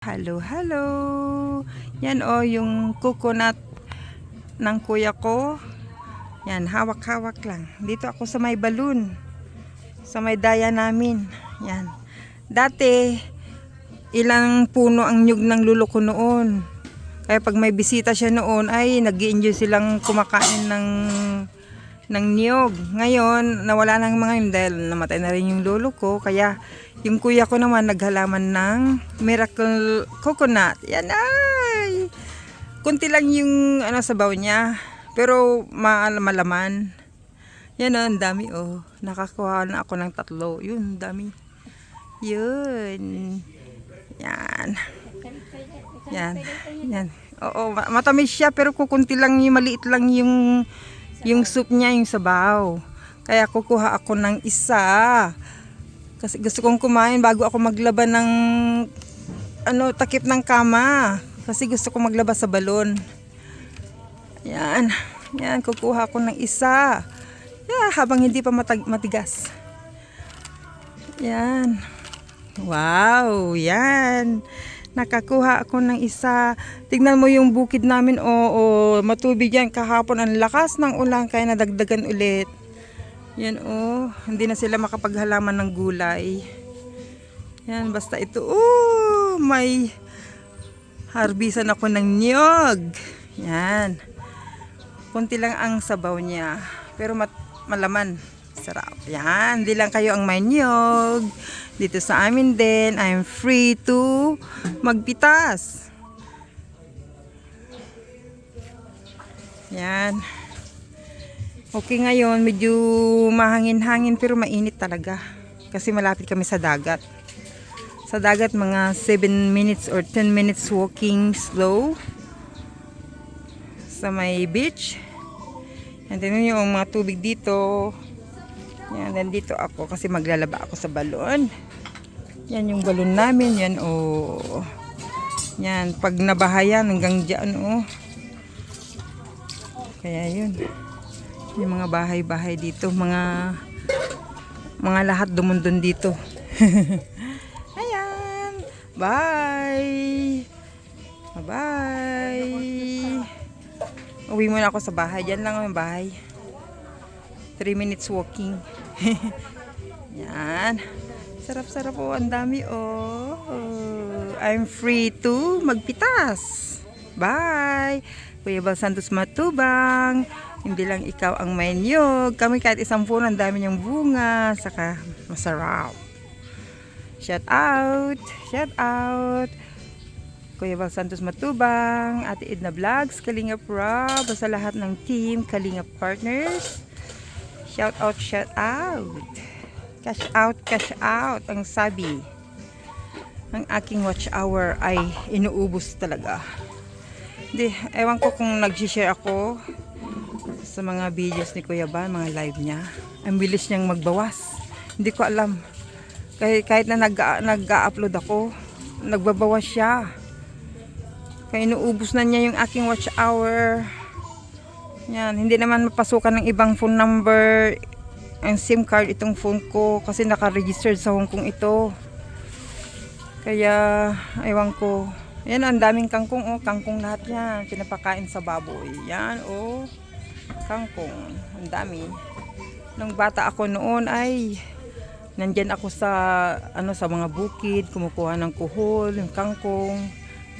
Hello, hello. Yan o, yung coconut ng kuya ko. Yan, hawak-hawak lang. Dito ako sa may balloon. Sa may daya namin. Yan. Dati, ilang puno ang nyug ng lulo ko noon. Kaya pag may bisita siya noon, ay nag enjoy silang kumakain ng ng niyog. Ngayon, nawala ng mga yun dahil namatay na rin yung lolo ko. Kaya yung kuya ko naman naghalaman ng miracle coconut. Yan ay! Kunti lang yung ano sabaw niya. Pero ma malaman. Yan oh, ang dami oh. Nakakuha na ako ng tatlo. Yun, dami. Yun. Yan. Yan. Yan. Oo, ma- matamis siya pero kukunti lang yung maliit lang yung yung soup niya, yung sabaw. Kaya kukuha ako ng isa. Kasi gusto kong kumain bago ako maglaban ng ano, takip ng kama. Kasi gusto kong maglaba sa balon. Yan. Yan, kukuha ako ng isa. Yeah, habang hindi pa matag- matigas. Yan. Wow, yan. Nakakuha ako ng isa. Tignan mo yung bukid namin. Oo, matubig yan. Kahapon ang lakas ng ulan kaya nadagdagan ulit. Yan oh, hindi na sila makapaghalaman ng gulay. Yan, basta ito. Oh, may harbisan ako ng niyog. Yan. Kunti lang ang sabaw niya. Pero mat malaman. Sarap. Yan. Hindi lang kayo ang may niyog. Dito sa amin din, I'm free to magpitas. Yan. Okay ngayon, medyo mahangin-hangin pero mainit talaga. Kasi malapit kami sa dagat. Sa dagat, mga 7 minutes or 10 minutes walking slow. Sa may beach. And then yung mga tubig dito. Yan, nandito ako kasi maglalaba ako sa balon. Yan yung balon namin. Yan, oh. Yan, pag nabahayan hanggang dyan, oh. Kaya yun. Yung mga bahay-bahay dito, mga mga lahat dumundun dito. Ayan. Bye. Bye. Uwi muna ako sa bahay. Diyan lang ang bahay. 3 minutes walking. Yan. Sarap-sarap po. Ang dami oh. I'm free to magpitas. Bye. Kuya Bal Santos Matubang. Hindi lang ikaw ang may niyog. Kami kahit isang puno, ang dami niyang bunga. Saka masarap. Shout out. Shout out. Kuya Bal Santos Matubang, Ate Edna Vlogs, Kalingap Rob, sa lahat ng team, Kalingap Partners. Shout out, shout out. Cash out, cash out, ang sabi. Ang aking watch hour ay inuubos talaga. Hindi, ewan ko kung nag-share ako sa mga videos ni Kuya Ban, mga live niya. Ang bilis niyang magbawas. Hindi ko alam. Kahit, kahit na nag-upload ako, nagbabawas siya. Kaya inuubos na niya yung aking watch hour. Yan, hindi naman mapasukan ng ibang phone number ang SIM card itong phone ko kasi naka-registered sa Hong Kong ito. Kaya, ewan ko. Yan, ang daming kangkong. Oh, kangkong lahat yan. Pinapakain sa baboy. Yan, oh. Kangkong. Ang dami. Nung bata ako noon ay nandyan ako sa ano sa mga bukid, kumukuha ng kuhol, yung kangkong.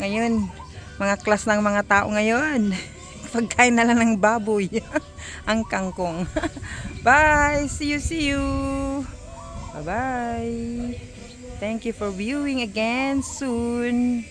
Ngayon, mga klas ng mga tao ngayon. Pagkain na lang ng baboy. ang kangkong. Bye! See you, see you! Bye-bye! Thank you for viewing again soon.